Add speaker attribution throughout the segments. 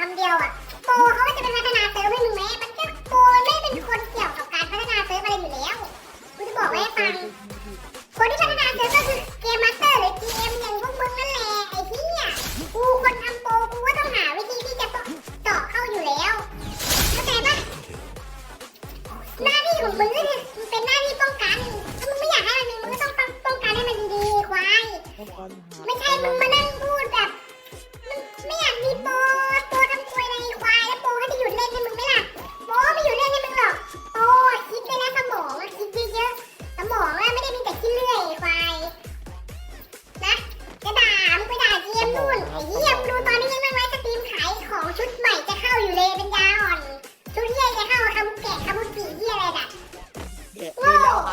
Speaker 1: คำเดียวอะโปรเขาก็จะเป็นพัฒนาเซิร์ฟให้มึงไหมมันก็โปรไม่เป็นคนเกี่ยวกับการพัฒนาเซิร์ฟอะไรอยู่แล้วกูจะบอกไว้ให้ฟัง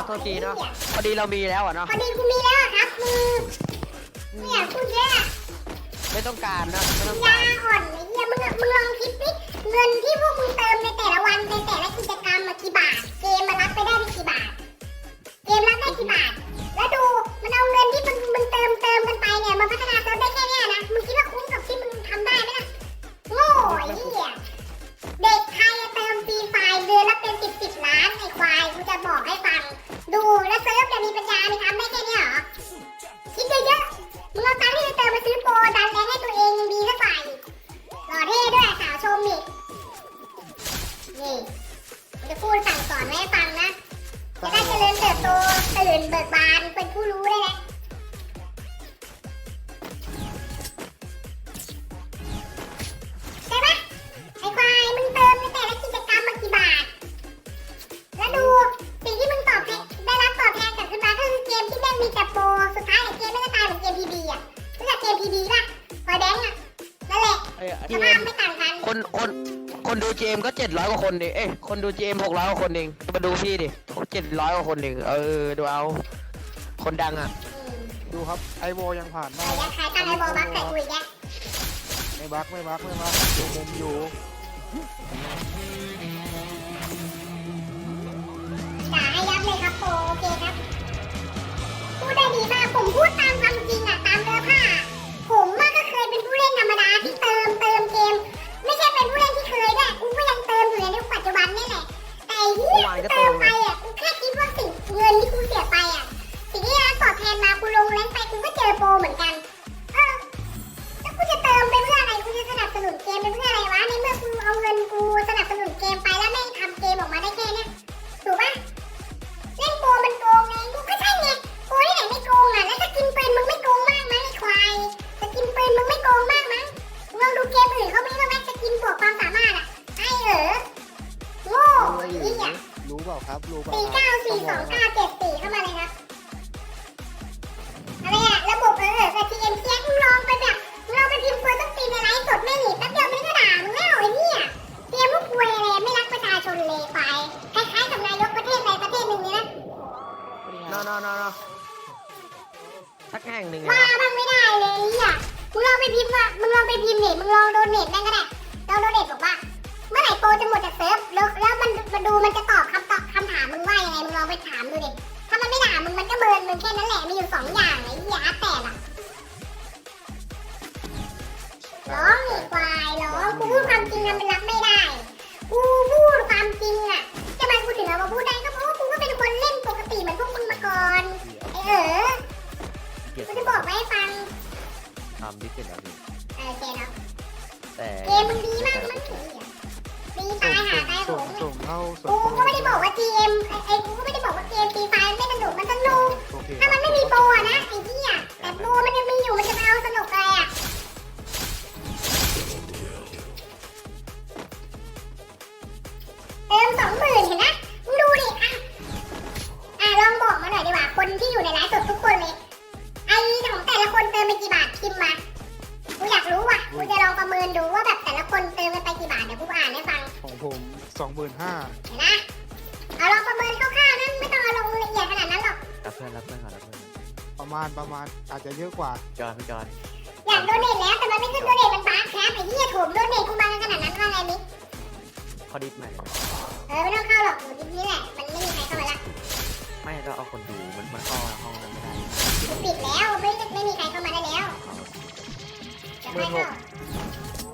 Speaker 1: โท
Speaker 2: ษทีเนาะพอดีเรามีแล้วอะเนาะ
Speaker 1: พอดีกูมีแล้วอะครับมึงไม่อยากพูดเยอะอะ
Speaker 2: ไม่ต้องการนะไม่ต้อง
Speaker 1: ยา
Speaker 2: การ
Speaker 1: อ่อนไอ้เหี้ยมึงอะมึงลองคิดดิเงินที่พวกมึงเติมในแต่ละวันในแต่ละกิจกรรมมากี่บาท เกมมารับไปได้ไปกี่บาท เกมรับได้กี่บาท ดูแล้วเซิร์ฟจะมีปัญญาไหมครับไม่แค่เนี้ยเหรอ คิดเยอะๆมึงเอาตังค์ที่จะเติมมาซื้อโปรดันแรงให้ตัวเองยังดีสักฝ่ายหล่อเท่ด้วยสาวชมอีกนี่จะพูดสั่งสอนไว้ให้ฟังนะ จะได้เจริญเติบโตตื่นเบิกบานเป็นผู้รู้ได้ ก็เจ็
Speaker 2: ดร้อยกว่าคนดิเอ้ยคนดูเจมหกร้อยกว่าคนเองมาดูพี่ดิเจ็ดร้อยกว่าคนเองเออดูเอา คนดังอะ
Speaker 1: อืม
Speaker 3: ดูครับไอโวยังผ่าน
Speaker 1: แต่
Speaker 3: ได้
Speaker 1: ยังขายตั้งไอ้บอบักใส่กุยแก
Speaker 3: ไม่บักไม่บักไม่บักดูมุมอยู่
Speaker 1: ด่าให้ยับเลยครับโปโอเคครับพูดได้ดีมากผมพูดตาม
Speaker 3: ครับรู้เปล่า
Speaker 1: สี่เก้าสี่สองเก้าเจ็ดสี่เข้ามาเลยครับอะไรอะระบบเออกับทีเอ็มเซียมึงลองไปแบบมึงลองไปพิมพ์เฟิร์สต้องตีในไลฟ์สดแม่งหนีแป๊บเดียวมันก็ด่ามึงแล้วไอ้เนี่ยเตรียมพวกควยอะไรไม่รักประชาชนเลยไปคล้ายๆกับนายกประเทศใดประเทศหนึ่งเลยนะ
Speaker 2: นอนนอนสักแห่งหนึ่ง
Speaker 1: ว่า
Speaker 2: อะ
Speaker 1: บ้างไม่ได้เลยไอ้เนี่ยมึงลองไปพิมพ์ว่ามึงลองไปพิมพ์เนี่ยมึงลองโดเนทแม่งก็ได้ลองโดเนทบอกว่าเมื่อไหร่โปรจะหมดจากเซิร์ฟแล้วแล้วมันมาดูมันจะตอบคำตอบ คำถามมึงว่ายังไงมึงลองไปถามดูดิ ถ้ามันไม่ด่ามึงมันก็เบิร์นมึงแค่นั้นแหละมีอยู่สองอย่างไอ้เหี้ยอาร์ตแต่ละร้องอีกควายร้องกูพูดความจริงทำเป็นรับไม่ได้ กูพูดความจริงอะจะมากูถึงเอามาพูดได้ก็เพราะว่ากูก็เป็นคนเล่นปกติเหมือนพวกมึงมาก่อนไอ้เออกูจะบอกไว้ให้ฟัง
Speaker 4: ทำดิสเสร็จแล้วพี่
Speaker 1: เออโอเคเนาะ
Speaker 4: แต่
Speaker 1: เกมมึงดีมากมั้งไอ้เหี้ย ดีตายหาตายโห
Speaker 3: ส่ง
Speaker 1: ง
Speaker 3: ส่งเข้าส่ง
Speaker 1: กูก็ไม่ได้บอกว่า GM ไอ้ไอ้กูก็ไม่ได้บอกว่าเกมฟรีไฟไม่สนุกมันสนุก
Speaker 3: โอเค
Speaker 1: ถ้ามันไม่ หมื่นห้าเห็
Speaker 3: น
Speaker 1: นะเอาลองประเมินคร่าวๆนะไม่ต้องเอาลงละเอียดขนาดนั้นหรอก
Speaker 4: รับเพื่อนรับเพื่อนก่อนรับเพื่อน
Speaker 3: ประมาณประมาณอาจจะเยอะกว่า
Speaker 4: จอนพี่จอน
Speaker 1: อยากโดเนทแล้วแต่มันไม่ขึ้นโดเนทมันบ้าแคปไอ้เหี้ยโถมโดเนทกูมากันขนาดนั้นว่าไงมิก
Speaker 4: เขาดิสใหม่เลย
Speaker 1: เออไม่ต้องเข้าหรอกหนูดิบนี้แหละมันไม่มีใครเข้ามาละ
Speaker 4: ไม่ก็เอาคนดูมันมันเข้าห้องนั้นไม่ได้
Speaker 1: กูปิดแล้วไม่ไม่มีใครเข้ามาได้แล้วจะไม่เข้า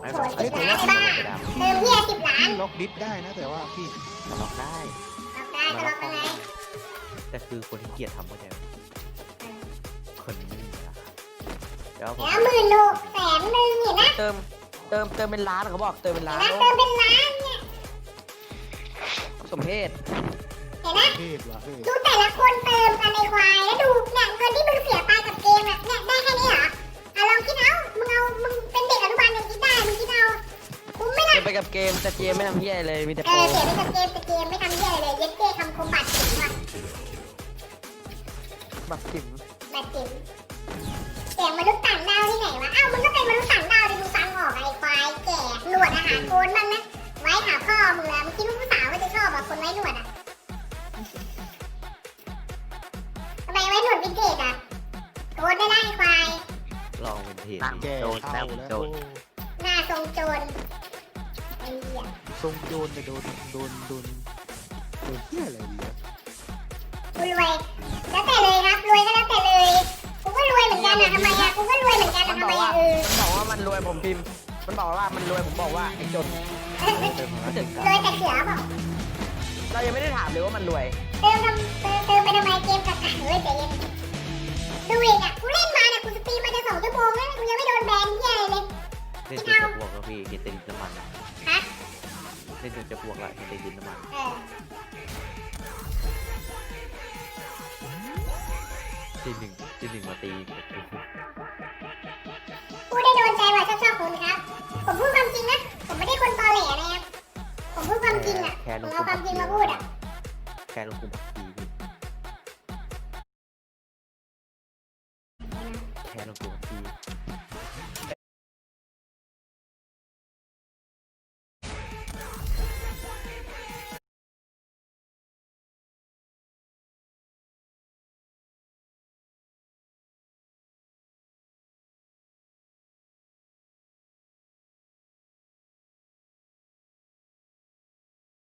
Speaker 4: ไม่
Speaker 1: โห
Speaker 4: บอก
Speaker 1: สิบล้านไอ้บ้า
Speaker 4: ไม่ได้
Speaker 1: เติมเฮียสิบ ล้าน
Speaker 3: ล็อกดิสได้นะแต่ว่าพี่
Speaker 4: มันล็อกได้
Speaker 1: ล็อกได้จะล็อกยังไง
Speaker 4: แต่คือคนที่เกลียดทำก็จะคนนี้นะครับเดี๋ยวผม
Speaker 1: แล้วหมื่นหกแสนหนึ่งเห็นนะ
Speaker 2: เติม เติม เติมเป็นล้านเขาบอกเติมเป็น
Speaker 1: เห็
Speaker 2: ล้านน
Speaker 1: นะเติมเป็นล้านเนี่ย
Speaker 2: สมเพศ
Speaker 1: เห็นนะ
Speaker 3: เทพว่ะเฮ้ย
Speaker 1: ดูแต่ละคนเติมกันในควายแล้วดูเนี่ยเงินที่มึงเสียไปกับเกมอะเนี่ยได้แค่นี้เหรออะลองคิดเอามึงเอามึง ก็บไป
Speaker 2: กับเกมแต่เกมไม่ทำเฮียอะไรเลยมีแต่
Speaker 1: เอ
Speaker 2: โปร
Speaker 1: อเสียไปกับเกมแต่เกมไม่ทำเหี้ยอะไรเลยเย็ดเก้คำคมบาดจิ๋มว่ะ
Speaker 2: บักจิ๋ม
Speaker 1: บาดจิ๋มเสียงมนุษย์ต่างดาวที่ไหนวะอ้าวมึงก็เป็นมนุษย์ต่างดาวดิดูฟังออกไอ้ควายแก่หนวดอาหารโกนบ้างนะไว้หาพ่อมึงแล้วมึงคิดว่าผู้สาวเขาจะชอบอะคนไว้หนวดอะทำไมไว้หนวดวินเทจอะโกนได้ไล่ควาย
Speaker 4: ลองเป็นเพจ
Speaker 3: แก่
Speaker 4: โดน
Speaker 3: เท่า
Speaker 4: แต้ม
Speaker 3: แล้ว
Speaker 4: โดน
Speaker 1: หน้าทรงโจรไอ้เหี้ย
Speaker 3: ทรงโจรเนี่โดนโดนโดนโดนเที่ยอะไรดีวะ
Speaker 1: กูรวยแล้วแต่เลยครับรวยก็แล้วแต่เลยกูก็รวยเหมือนกันอะทำไมอะกูก็รวยเหมือนกัน
Speaker 2: มั
Speaker 1: อะ
Speaker 2: น
Speaker 1: ทำไม
Speaker 2: ว่า
Speaker 1: อะเออ
Speaker 2: มันบอกว่ามันรวยผมพิมพ์ มันบอกว่ามันรวยผมบอกว่าไอ้จน
Speaker 4: เติมมาถึง
Speaker 1: รวยแต่เสือเปล่า
Speaker 2: เรายังไม่ได้ถามเลยว่ามันรวย
Speaker 1: เติมทำเติมเติมไปทำไมเกมกากๆเฮ้ยใจเย็น นจน
Speaker 4: จะพวกแล้วพี่เห็นต่น้ำมัน
Speaker 1: ฮะ
Speaker 4: เล่นจนจะพวกละเห็นต่ดินน้ำมันทีหนึ่งทีหนึ่งมาตี
Speaker 1: พูดได้โดนใจว่าชอบชอบคุณครับ ผมพูดความจริงนะ ผมไม่ได้คนตอแหลนะครับ ผมพูดความจริงอะผมเอาความจริงมาพูดอะ
Speaker 4: แค่ลงคุมพักดีพี่แค่ลงคุมพักดี